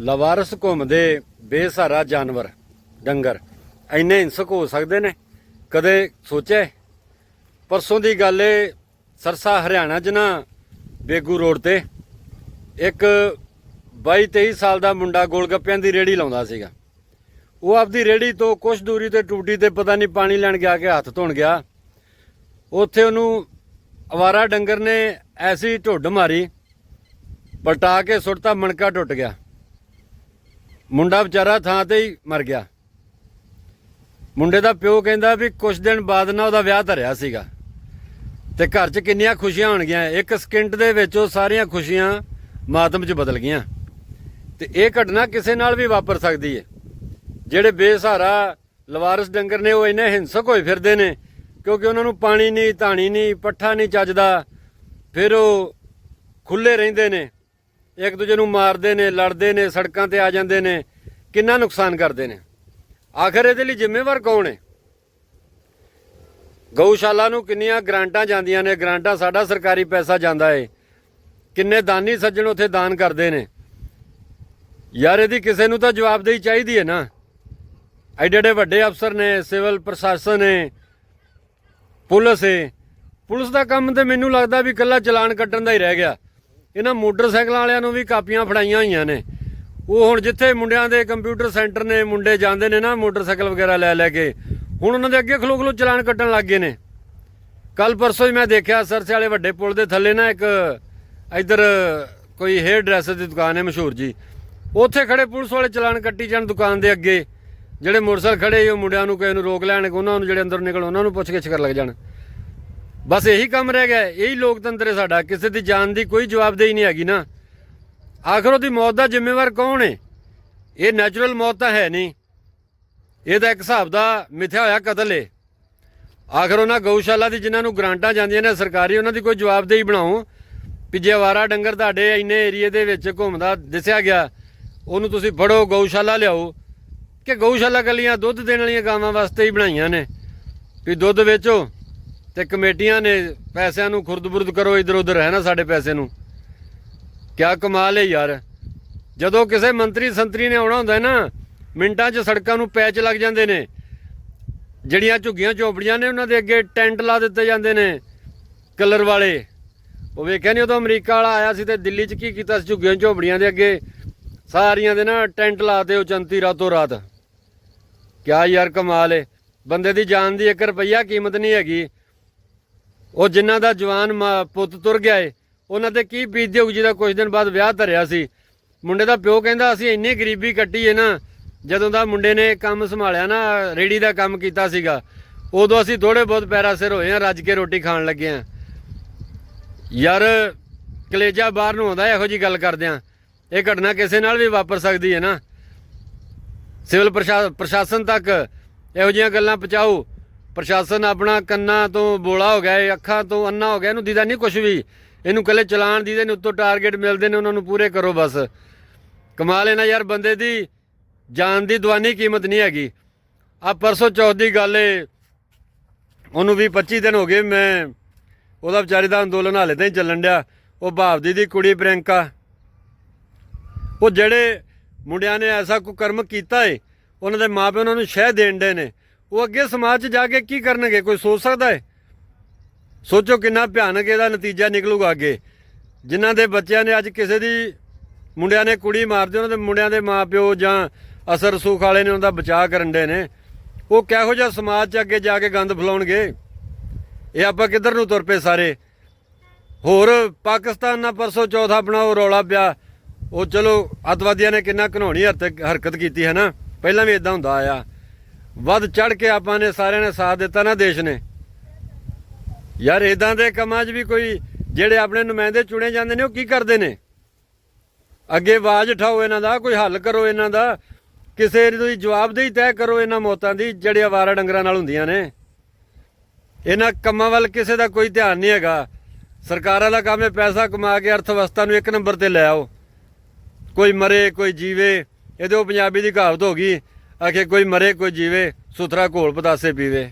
ਲਵਾਰਸ ਘੁੰਮਦੇ ਬੇਸਹਾਰਾ ਜਾਨਵਰ, ਡੰਗਰ। ਇੰਨੇ ਹਿੰਸਕ ਹੋ ਸਕਦੇ ਨੇ? ਕਦੇ ਸੋਚਿਆ ਪਰਸੋਂ ਦੀ ਗੱਲ ਏ, ਸਰਸਾ ਹਰਿਆਣਾ 'ਚ ਨਾ, ਬੇਗੂ ਰੋਡ ਤੇ। ਇੱਕ 22 23 ਸਾਲ ਦਾ ਮੁੰਡਾ ਗੋਲਗੱਪਿਆਂ ਦੀ ਰੇੜੀ ਲਾਉਂਦਾ ਸੀਗਾ। ਉਹ ਆਪਦੀ ਰੇੜੀ ਤੋਂ ਕੁਝ ਦੂਰੀ ਤੇ ਟੂਟੀ ਤੇ ਪਤਾ ਨਹੀਂ ਪਾਣੀ ਲੈਣ ਗਿਆ ਕਿ ਹੱਥ ਧੋਣ ਗਿਆ। ਉੱਥੇ ਉਹਨੂੰ ਅਵਾਰਾ ਡੰਗਰ ਨੇ ਐਸੀ ਢੁੱਡ ਮਾਰੀ, ਪਲਟਾ ਕੇ ਸੁੱਟਤਾ, ਮਣਕਾ ਟੁੱਟ ਗਿਆ। ਮੁੰਡਾ ਵਿਚਾਰਾ ਥਾਂ ਤੇ ਹੀ ਮਰ ਗਿਆ। ਮੁੰਡੇ ਦਾ ਪਿਓ ਕਹਿੰਦਾ ਵੀ ਕੁਝ ਦਿਨ ਬਾਅਦ ਨਾ ਉਹਦਾ ਵਿਆਹ ਧਰਿਆ ਸੀਗਾ। ਤੇ ਘਰ 'ਚ ਕਿੰਨੀਆਂ ਖੁਸ਼ੀਆਂ ਹੋਣਗੀਆਂ। ਇੱਕ ਸਕਿੰਟ ਦੇ ਵਿੱਚ ਉਹ ਸਾਰੀਆਂ ਖੁਸ਼ੀਆਂ ਮਾਤਮ 'ਚ ਬਦਲ ਗਈਆਂ। ਤੇ ਇਹ ਘਟਨਾ ਕਿਸੇ ਨਾਲ ਵੀ ਵਾਪਰ ਸਕਦੀ ਹੈ ਜਿਹੜੇ ਬੇਸਹਾਰਾ ਲਵਾਰਸ ਡੰਗਰ ਨੇ, ਉਹ ਇੰਨੇ ਹਿੰਸਕ ਹੋਏ ਫਿਰਦੇ ਨੇ, ਕਿਉਂਕਿ ਉਹਨਾਂ ਨੂੰ ਪਾਣੀ ਨਹੀਂ ਧਾਣੀ ਨਹੀਂ ਪੱਠਾ ਨਹੀਂ ਚੱਜਦਾ। ਫਿਰ ਉਹ ਖੁੱਲੇ ਰਹਿੰਦੇ ਨੇ। ਇੱਕ ਦੂਜੇ ਨੂੰ ਮਾਰਦੇ ਨੇ, ਲੜਦੇ ਨੇ, ਸੜਕਾਂ ਤੇ ਆ ਜਾਂਦੇ ਨੇ, ਕਿੰਨਾ ਨੁਕਸਾਨ ਕਰਦੇ ਨੇ? ਆਖਰ ਇਹਦੇ ਲਈ ਜ਼ਿੰਮੇਵਾਰ ਕੌਣ ਹੈ? ਗਊਸ਼ਾਲਾ ਨੂੰ ਕਿੰਨੀਆਂ ਗ੍ਰਾਂਟਾਂ ਜਾਂਦੀਆਂ ਨੇ, ਗ੍ਰਾਂਟਾਂ ਸਾਡਾ ਸਰਕਾਰੀ ਪੈਸਾ ਜਾਂਦਾ ਏ। ਕਿੰਨੇ ਦਾਨੀ ਸੱਜਣ ਉੱਥੇ ਦਾਨ ਕਰਦੇ ਨੇ। ਯਾਰ ਇਹਦੀ ਕਿਸੇ ਨੂੰ ਤਾਂ ਜਵਾਬਦੇਹੀ ਚਾਹੀਦੀ ਹੈ ਨਾ। ਐਡੇ ਐਡੇ ਵੱਡੇ ਅਫਸਰ ਨੇ, ਸਿਵਲ ਪ੍ਰਸ਼ਾਸਨ ਹੈ ਪੁਲਿਸ ਏ। ਪੁਲਿਸ ਦਾ ਕੰਮ ਤੇ ਮੈਨੂੰ ਲੱਗਦਾ ਵੀ ਇਕੱਲਾ ਚਲਾਨ ਕੱਟਣ ਦਾ ਹੀ ਰਹਿ ਗਿਆ। ਇਹਨਾਂ ਮੋਟਰਸਾਈਕਲਾਂ ਵਾਲਿਆਂ ਨੂੰ ਵੀ ਕਾਪੀਆਂ ਫੜਾਈਆਂ ਹੋਈਆਂ ਨੇ। ਉਹ ਹੁਣ ਜਿੱਥੇ ਮੁੰਡਿਆਂ ਦੇ ਕੰਪਿਊਟਰ ਸੈਂਟਰ ਨੇ ਮੁੰਡੇ ਜਾਂਦੇ ਨੇ ਨਾ ਮੋਟਰਸਾਈਕਲ ਵਗੈਰਾ ਲੈ ਲੈ ਕੇ ਹੁਣ ਉਹਨਾਂ ਦੇ ਅੱਗੇ ਖਲੋ ਖਲੋ ਚਲਾਨ ਕੱਟਣ ਲੱਗ ਗਏ ਨੇ। ਕੱਲ ਪਰਸੋਂ ਹੀ ਮੈਂ ਦੇਖਿਆ ਸਰਸੇ ਵਾਲੇ ਵੱਡੇ ਪੁਲ ਦੇ ਥੱਲੇ ਨਾ ਇੱਕ ਇੱਧਰ ਕੋਈ ਹੇਅਰ ਡਰੈਸਰ ਦੀ ਦੁਕਾਨ ਹੈ ਮਸ਼ਹੂਰ ਜੀ। ਉੱਥੇ ਖੜੇ ਪੁਲਿਸ ਵਾਲੇ ਚਲਾਨ ਕੱਟੀ ਜਾਣ ਦੁਕਾਨ ਦੇ ਅੱਗੇ। ਜਿਹੜੇ ਮੋਟਰਸਾਈਕਲ ਖੜੇ ਸੀ, ਉਹ ਮੁੰਡਿਆਂ ਨੂੰ ਕਿਸੇ ਨੂੰ ਰੋਕ ਲੈਣ ਉਹਨਾਂ ਨੂੰ ਜਿਹੜੇ ਅੰਦਰ ਨਿਕਲ ਉਹਨਾਂ ਨੂੰ ਪੁੱਛ ਗਿੱਛ ਕਰ ਲੱਗ ਜਾਣ। ਬਸ ਇਹੀ ਕੰਮ ਰਹਿ ਗਿਆ, ਇਹੀ ਲੋਕਤੰਤਰ ਹੈ ਸਾਡਾ, ਕਿਸੇ ਦੀ ਜਾਨ ਦੀ ਕੋਈ ਜਵਾਬਦੇਹੀ ਨਹੀਂ ਹੈਗੀ ਨਾ। ਆਖਰ ਉਹਦੀ ਮੌਤ ਦਾ ਜ਼ਿੰਮੇਵਾਰ ਕੌਣ ਹੈ? ਇਹ ਨੈਚੁਰਲ ਮੌਤ ਤਾਂ ਹੈ ਨਹੀਂ। ਇਹ ਤਾਂ ਇੱਕ ਹਿਸਾਬ ਦਾ ਮਿਥਿਆ ਹੋਇਆ ਕਤਲ ਹੈ। ਆਖਰ ਉਹਨਾਂ ਗਊਸ਼ਾਲਾ ਦੀ ਜਿਨ੍ਹਾਂ ਨੂੰ ਗ੍ਰਾਂਟਾਂ ਜਾਂਦੀਆਂ ਨੇ ਸਰਕਾਰੀ, ਉਹਨਾਂ ਦੀ ਕੋਈ ਜਵਾਬਦੇਹੀ ਬਣਾਓ। ਵੀ ਜੇ ਅਵਾਰਾ ਡੰਗਰ ਤੁਹਾਡੇ ਇੰਨੇ ਏਰੀਏ ਦੇ ਵਿੱਚ ਘੁੰਮਦਾ, ਦਿਸਿਆ ਗਿਆ, ਉਹਨੂੰ ਤੁਸੀਂ ਫੜੋ, ਗਊਸ਼ਾਲਾ ਲਿਆਓ। ਕਿ ਗਊਸ਼ਾਲਾ ਕੱਲੀਆਂ ਦੁੱਧ ਦੇਣ ਵਾਲੀਆਂ ਗਾਵਾਂ ਵਾਸਤੇ ਹੀ ਬਣਾਈਆਂ ਨੇ। ਵੀ ਦੁੱਧ ਵੇਚੋ। ਤੇ ਕਮੇਟੀਆਂ ਨੇ ਪੈਸਿਆਂ ਨੂੰ ਖੁਰਦ-ਬੁਰਦ ਕਰੋ ਇਧਰ ਉਧਰ ਹੈ ਨਾ ਸਾਡੇ ਪੈਸੇ ਨੂੰ। ਕਿਆ ਕਮਾਲ ਹੈ ਯਾਰ। ਜਦੋਂ ਕਿਸੇ ਮੰਤਰੀ ਸੰਤਰੀ ਨੇ ਆਉਣਾ ਹੁੰਦਾ ਨਾ, ਮਿੰਟਾਂ 'ਚ ਸੜਕਾਂ ਨੂੰ ਪੈਚ ਲੱਗ ਜਾਂਦੇ ਨੇ। ਜਿਹੜੀਆਂ ਝੁੱਗੀਆਂ ਝੋਪੜੀਆਂ ਨੇ, ਉਹਨਾਂ ਦੇ ਅੱਗੇ ਟੈਂਟ ਲਾ ਦਿੱਤੇ ਜਾਂਦੇ ਨੇ, ਕਲਰ ਵਾਲੇ। ਉਹ ਵੇਖਿਆ ਨਹੀਂ ਉਦੋਂ ਅਮਰੀਕਾ ਵਾਲਾ ਆਇਆ ਸੀ ਤੇ ਦਿੱਲੀ 'ਚ ਕੀ ਕੀਤਾ ਸੀ? ਝੁੱਗੀਆਂ ਝੋਪੜੀਆਂ ਦੇ ਅੱਗੇ ਸਾਰੀਆਂ ਦੇ ਨਾ ਟੈਂਟ ਲਾਤੇ ਉਹ ਚੰਤੀ ਰਾਤੋਂ ਰਾਤ। ਕਿਆ ਯਾਰ ਕਮਾਲ ਏ ਬੰਦੇ ਦੀ ਜਾਨ ਦੀ 1 ਰੁਪਈਆ ਕੀਮਤ ਨਹੀਂ ਹੈਗੀ। ਉਹ ਜਿਨ੍ਹਾਂ ਦਾ ਜਵਾਨ ਮਾਂ- ਪੁੱਤ ਤੁਰ ਗਿਆ ਏ, ਉਹਨਾਂ ਤੇ ਕੀ ਬੀਤਦੀ ਹੋਊ ਜਿਹਦਾ ਕੁਝ ਦਿਨ ਬਾਅਦ ਵਿਆਹ ਧਰਿਆ ਸੀ। ਮੁੰਡੇ ਦਾ ਪਿਓ ਕਹਿੰਦਾ, ਅਸੀਂ ਇੰਨੀ ਗਰੀਬੀ ਕੱਟੀ ਏ ਨਾ, ਜਦੋਂ ਦਾ ਮੁੰਡੇ ਨੇ ਕੰਮ ਸੰਭਾਲਿਆ ਨਾ, ਰੇੜੀ ਦਾ ਕੰਮ ਕੀਤਾ ਸੀਗਾ, ਉਦੋਂ ਅਸੀਂ ਥੋੜੇ ਬਹੁਤ ਪੈਰਾ ਸਿਰ ਹੋਏ ਆ, ਰੱਜ ਕੇ ਰੋਟੀ ਖਾਣ ਲੱਗੇ ਆ। ਯਾਰ, ਕਲੇਜਾ ਬਾਹਰ ਨੂੰ ਆਉਂਦਾ, ਇਹੋ ਜੀ ਗੱਲ ਕਰਦੇ ਆ। ਇਹ ਘਟਨਾ ਕਿਸੇ ਨਾਲ ਵੀ ਵਾਪਰ ਸਕਦੀ ਹੈ ਨਾ। ਸਿਵਲ ਪ੍ਰਸ਼ਾ- ਪ੍ਰਸ਼ਾਸਨ ਤੱਕ ਇਹੋ ਜਿਹੀਆਂ ਗੱਲਾਂ ਪਹੁੰਚਾਓ। ਪ੍ਰਸ਼ਾਸਨ ਆਪਣਾ ਕੰਨਾਂ ਤੋਂ ਬੋਲਾ ਹੋ ਗਿਆ, ਇਹ ਅੱਖਾਂ ਤੋਂ ਅੰਨਾ ਹੋ ਗਿਆ, ਇਹਨੂੰ ਦੀਦਾ ਨਹੀਂ ਕੁਝ ਵੀ। ਇਹਨੂੰ ਕੱਲੇ ਚਲਾਨ ਦੀਦੇ ਨੇ, ਉੱਤੋਂ ਟਾਰਗੇਟ ਮਿਲਦੇ ਨੇ, ਉਹਨਾਂ ਨੂੰ ਪੂਰੇ ਕਰੋ ਬਸ। ਕਮਾਲ ਹੈ ਨਾ ਯਾਰ ਬੰਦੇ ਦੀ, ਜਾਨ ਦੀ ਦਵਾਨੀ ਕੀਮਤ ਨਹੀਂ ਹੈਗੀ। ਆ ਪਰਸੋਂ ਚੌਥ ਦੀ ਗੱਲ ਏ, ਉਹਨੂੰ ਵੀ 25 ਦਿਨ ਹੋ ਗਏ, ਮੈਂ ਉਹਦਾ ਵਿਚਾਰੇ ਦਾ ਅੰਦੋਲਨ ਹਾਲੇ ਤਾਂ ਹੀ ਚੱਲਣ ਡਿਆ। ਉਹ ਭਾਵਦੀ ਦੀ ਕੁੜੀ ਪ੍ਰਿਯੰਕਾ ਉਹ ਜਿਹੜੇ ਮੁੰਡਿਆਂ ਨੇ ਐਸਾ ਕੋਈ ਕਰਮ ਕੀਤਾ ਏ, ਉਹਨਾਂ ਦੇ ਮਾਪੇ ਉਹਨਾਂ ਨੂੰ ਸ਼ਹਿ ਦੇਣ ਦੇ ਨੇ। ਉਹ ਅੱਗੇ ਸਮਾਜ 'ਚ ਜਾ ਕੇ ਕੀ ਕਰਨਗੇ? ਕੋਈ ਸੋਚ ਸਕਦਾ ਹੈ? ਸੋਚੋ ਕਿੰਨਾ ਭਿਆਨਕ ਇਹਦਾ ਨਤੀਜਾ ਨਿਕਲੂਗਾ ਅੱਗੇ। ਜਿਨ੍ਹਾਂ ਦੇ ਬੱਚਿਆਂ ਨੇ ਅੱਜ ਕਿਸੇ ਦੀ ਮੁੰਡਿਆਂ ਨੇ ਕੁੜੀ ਮਾਰਦੇ ਉਹਨਾਂ ਦੇ ਮੁੰਡਿਆਂ ਦੇ ਮਾਪਿਓ ਜਾਂ ਅਸਰ ਸੁਖ ਵਾਲੇ ਨੇ ਉਹਨਾਂ ਦਾ ਬਚਾਅ ਕਰਨ ਦੇ ਨੇ। ਉਹ ਕਿਹੋ ਜਿਹਾ ਸਮਾਜ 'ਚ ਅੱਗੇ ਜਾ ਕੇ ਗੰਦ ਫਲਾਉਣਗੇ? ਇਹ ਆਪਾਂ ਕਿੱਧਰ ਨੂੰ ਤੁਰ ਪਏ ਸਾਰੇ? ਹੋਰ ਪਾਕਿਸਤਾਨ ਨਾਲ ਪਰਸੋਂ ਚੌਥਾ ਆਪਣਾ ਉਹ ਰੌਲਾ ਪਿਆ। ਉਹ ਚਲੋ ਅਤਵਾਦੀਆਂ ਨੇ ਕਿੰਨਾ ਘਨੌਣੀ ਹਰਤ- ਹਰਕਤ ਕੀਤੀ ਹੈ ਨਾ? ਪਹਿਲਾਂ ਵੀ ਇਦਾਂ ਹੁੰਦਾ ਆਇਆ। ਵੱਧ ਚੜ ਕੇ ਆਪਾਂ ਨੇ ਸਾਰਿਆਂ ਨੇ ਸਾਥ ਦਿੱਤਾ ਨਾ ਦੇਸ਼ ਨੇ। ਯਾਰ ਇਦਾਂ ਦੇ ਕੰਮਾਂ 'ਚ ਵੀ ਕੋਈ ਜਿਹੜੇ ਆਪਣੇ ਨੁਮਾਇੰਦੇ ਚੁਣੇ ਜਾਂਦੇ ਨੇ, ਉਹ ਕੀ ਕਰਦੇ ਨੇ? ਅੱਗੇ ਆਵਾਜ਼ ਉਠਾਓ ਇਹਨਾਂ ਦਾ, ਕੋਈ ਹੱਲ ਕਰੋ ਇਹਨਾਂ ਦਾ। ਕਿਸੇ ਦੀ ਜਵਾਬਦੇਹੀ ਤੈਅ ਕਰੋ ਇਹਨਾਂ ਮੌਤਾਂ ਦੀ, ਜਿਹੜੇ ਆਵਾਰਾ ਡੰਗਰਾਂ ਨਾਲ ਹੁੰਦੀਆਂ ਨੇ। ਇਹਨਾਂ ਕੰਮਾਂ ਵੱਲ ਕਿਸੇ ਦਾ ਕੋਈ ਧਿਆਨ ਨਹੀਂ ਹੈਗਾ। ਸਰਕਾਰਾਂ ਦਾ ਕੰਮ ਹੈ ਪੈਸਾ ਕਮਾ ਕੇ ਅਰਥ ਵਿਵਸਥਾ ਨੂੰ ਇੱਕ ਨੰਬਰ ਤੇ ਲੈ ਆਓ। ਕੋਈ ਮਰੇ, ਕੋਈ ਜੀਵੇ, ਇਹਦੇ ਉਹ ਪੰਜਾਬੀ ਦੀ ਕਹਾਵਤ ਹੋ ਗਈ ਆਖੇ ਕੋਈ ਮਰੇ ਕੋਈ ਜੀਵੇ ਸੁਥਰਾ ਘੋਲ ਪਤਾਸੇ ਪੀਵੇ।